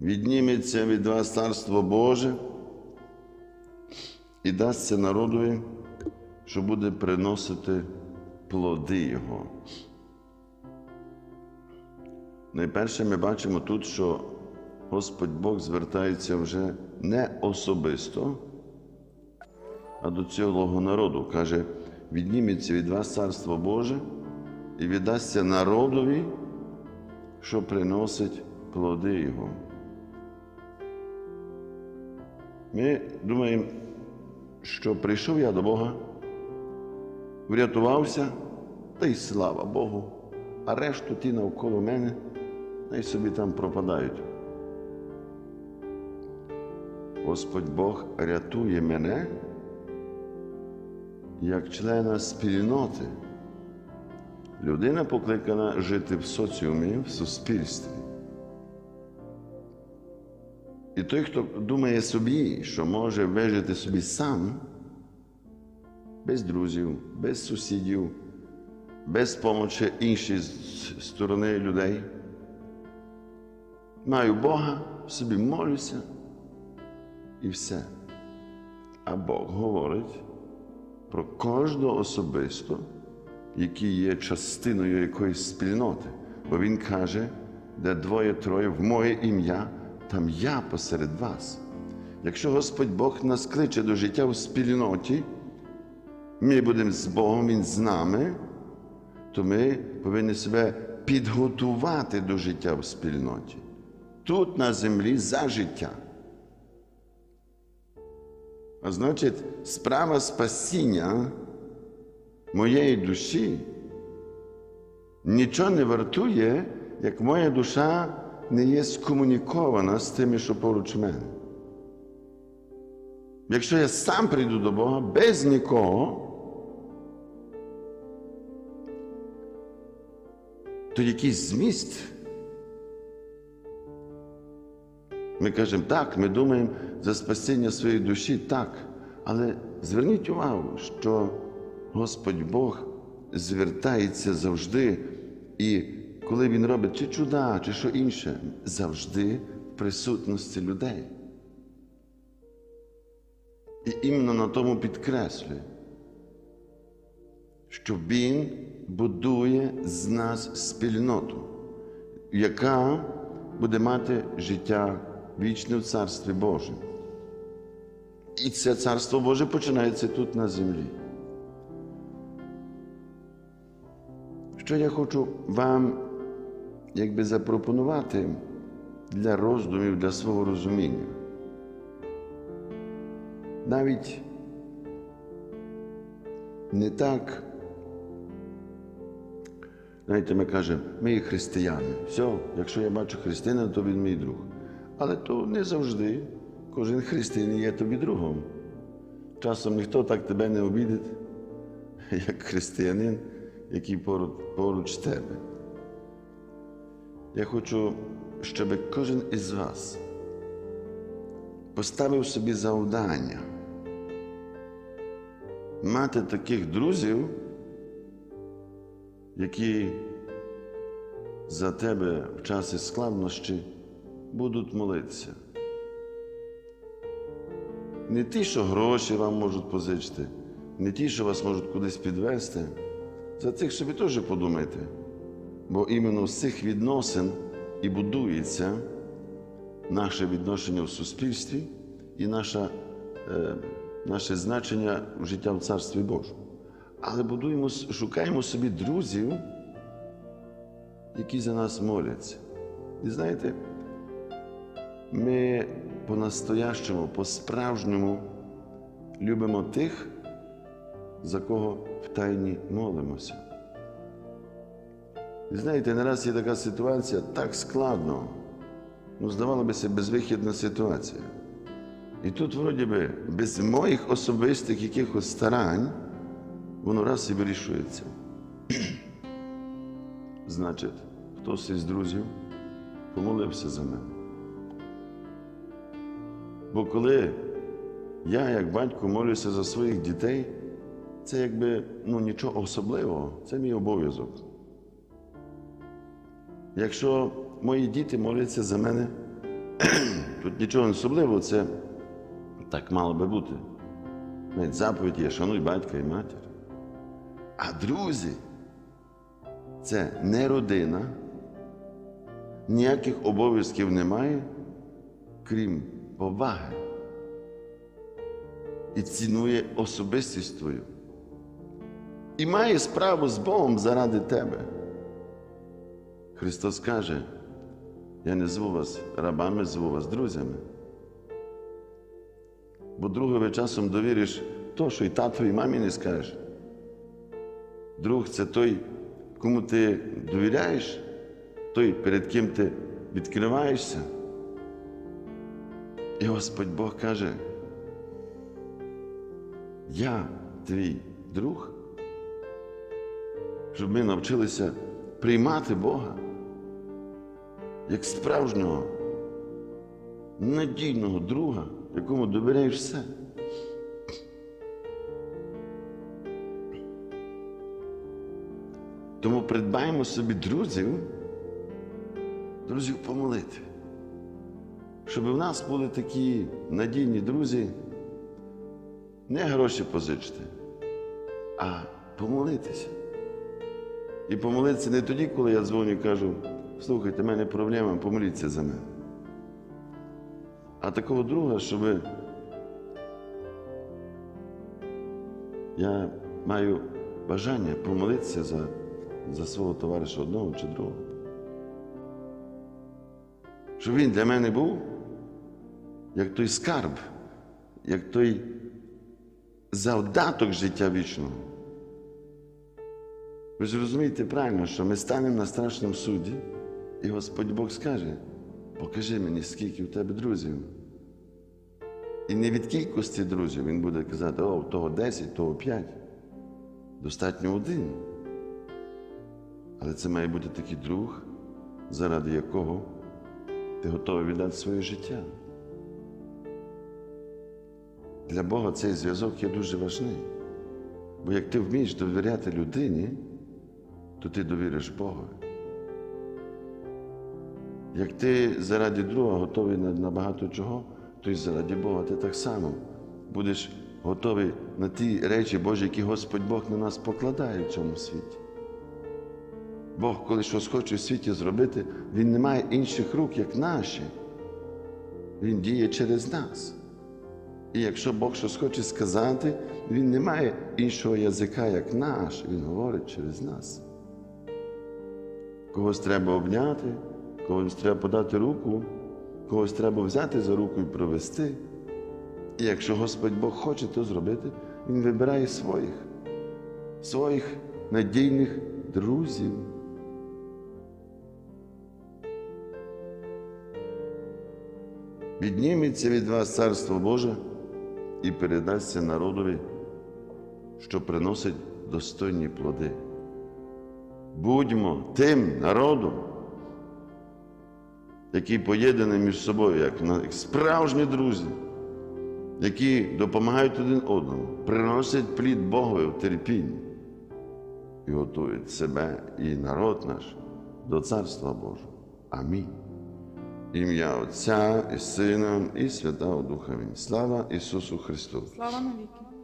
відніметься від вас царство Боже і дасться народові, що буде приносити плоди Його. Найперше ми бачимо тут, що Господь Бог звертається вже не особисто, а до цілого народу. Каже, відніметься від вас царство Боже і віддасться народові, що приносить плоди Його. Ми думаємо, що прийшов я до Бога, врятувався, та й слава Богу, а решту ті навколо мене, най собі там пропадають. Господь Бог рятує мене як члена спільноти. Людина покликана жити в соціумі, в суспільстві. І той, хто думає собі, що може вижити собі сам, без друзів, без сусідів, без помочі іншої сторони людей, маю Бога, собі молюся і все. А Бог говорить про кожного особисто, який є частиною якоїсь спільноти. Бо Він каже, де двоє-троє в моє ім'я, там я посеред вас. Якщо Господь Бог нас кличе до життя в спільноті, ми будемо з Богом, Він з нами, то ми повинні себе підготувати до життя в спільноті. Тут на землі за життя. А значить, справа спасіння моєї душі нічого не вартує, як моя душа не є скомунікована з тими, що поруч мене. Якщо я сам прийду до Бога без нікого, то якийсь зміст. Ми кажемо, так, ми думаємо за спасіння своєї душі, так. Але зверніть увагу, що Господь Бог звертається завжди, і коли Він робить чи чуда, чи що інше, завжди в присутності людей. І іменно на тому підкреслює, що Він будує з нас спільноту, яка буде мати життя вічне в Царстві Божому. І це Царство Боже починається тут на землі. Що я хочу вам якби запропонувати для роздумів, для свого розуміння. Навіть не так, знаєте, ми кажемо, ми є християни. Все, якщо я бачу християна, то він мій друг. Але то не завжди. Кожен християнин є тобі другом. Часом ніхто так тебе не обідить, як християнин, який поруч тебе. Я хочу, щоб кожен із вас поставив собі завдання мати таких друзів, які за тебе в часі складнощі будуть молитися. Не ті, що гроші вам можуть позичити, не ті, що вас можуть кудись підвести. За цих собі теж подумайте. Бо іменно з цих відносин і будується наше відношення в суспільстві і наша, е, наше значення в життя в Царстві Божому. Але будуємо, шукаємо собі друзів, які за нас моляться. І знаєте, ми по-настоящому, по-справжньому любимо тих, за кого втайні молимося. І знаєте, не раз є така ситуація так складно, ну, здавалося б, безвихідна ситуація. І тут, вроді би, без моїх особистих якихось старань, воно раз і вирішується. Значить, хтось із друзів помолився за мене. Бо коли я, як батько, молюся за своїх дітей, це якби ну, нічого особливого, це мій обов'язок. Якщо мої діти моляться за мене, Тут нічого особливого, це так мало би бути. Навіть заповідь є, шануй батька і матір. А друзі, це не родина, ніяких обов'язків немає, крім поваги. І цінує особистість твою. І має справу з Богом заради тебе. Христос каже, я не зву вас рабами, зву вас друзями. Бо другові часом довіриш то, що і татові, і мамі не скажеш. Друг це той, кому ти довіряєш, той, перед ким ти відкриваєшся. І Господь Бог каже, я твій друг, щоб ми навчилися приймати Бога як справжнього, надійного друга, якому довіряєш все. Тому придбаємо собі друзів, друзів помолити, щоб в нас були такі надійні друзі, не гроші позичити, а помолитися. І помолитися не тоді, коли я дзвоню і кажу, слухайте, в мене проблема, помоліться за мене. А такого друга, щоб я маю бажання помолитися за, за свого товариша одного чи другого. Щоб він для мене був як той скарб, як той завдаток життя вічного. Ви ж розумієте правильно, що ми станемо на страшному суді, і Господь Бог скаже, покажи мені, скільки у тебе друзів. І не від кількості друзів він буде казати, о, того 10, того 5. Достатньо один. Але це має бути такий друг, заради якого ти готовий віддати своє життя. Для Бога цей зв'язок є дуже важний. Бо як ти вмієш довіряти людині, то ти довіриш Богу. Як ти заради друга готовий на, багато чого, то й заради Бога ти так само будеш готовий на ті речі Божі, які Господь Бог на нас покладає в цьому світі. Бог, коли щось хоче в світі зробити, Він не має інших рук, як наші. Він діє через нас. І якщо Бог щось хоче сказати, Він не має іншого язика, як наш. Він говорить через нас. Когось треба обняти, когось треба подати руку, когось треба взяти за руку і провести. І якщо Господь Бог хоче то зробити, Він вибирає своїх, своїх надійних друзів. Відніметься від вас Царство Боже і передасться народові, що приносить достойні плоди. Будьмо тим народом, який поєднаний між собою, як, справжні друзі, які допомагають один одному, приносять плід Богові в терпінні і готують себе і народ наш до Царства Божого. Амінь. Ім'я Отця і Сина, і Святого Духа. Слава Ісусу Христу! Слава навіки.